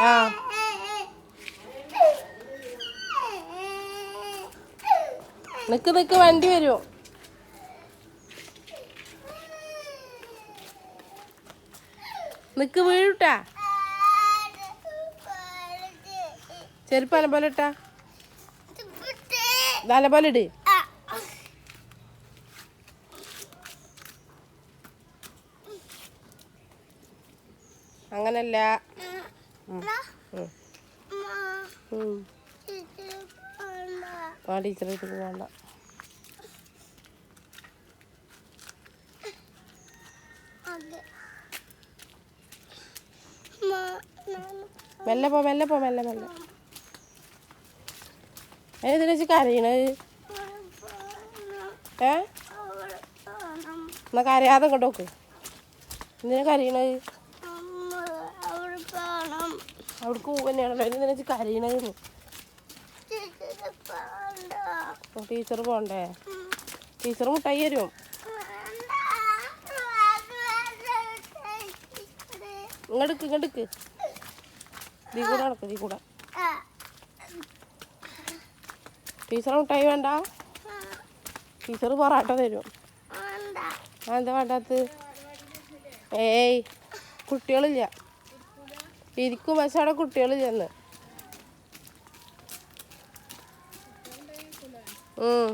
ആ. നിക്ക് നിക്ക് വണ്ടി വരും. നിക്ക് വീഴൂട്ടാ. ചെരുപ്പ് അലപോലെ ഇട്ടാ അങ്ങനല്ല. ആ. ടീച്ചർ പോകണ്ട മെല്ലെ പോ മെല്ലെ പോ മെല്ലെ മെല്ലെ. ഏതിനെ വെച്ച് കരയണത് ഏ? എന്നാ കരയാതെ നോക്ക്. എന്തിനാ കരയണത് അവിടേക്ക് തന്നെയാണല്ലോ എന്തിനാ വെച്ച് കരയണത് ടീച്ചർ പോണ്ടേ? ടീച്ചർ മുട്ടായി തരും. ഇങ്ങടുക്ക് ഇങ്ങടുക്ക് ദീ കൂടെ നടക്ക് ദീ കൂടെ. ടീച്ചർ മുട്ടായി വേണ്ട. ടീച്ചർ പൊറാട്ട തരും. എന്താ വേണ്ടാത്ത ഏയ് കുട്ടികളില്ല. ഇരിക്കും പക്ഷെ അവിടെ ചെന്ന്. ഉം.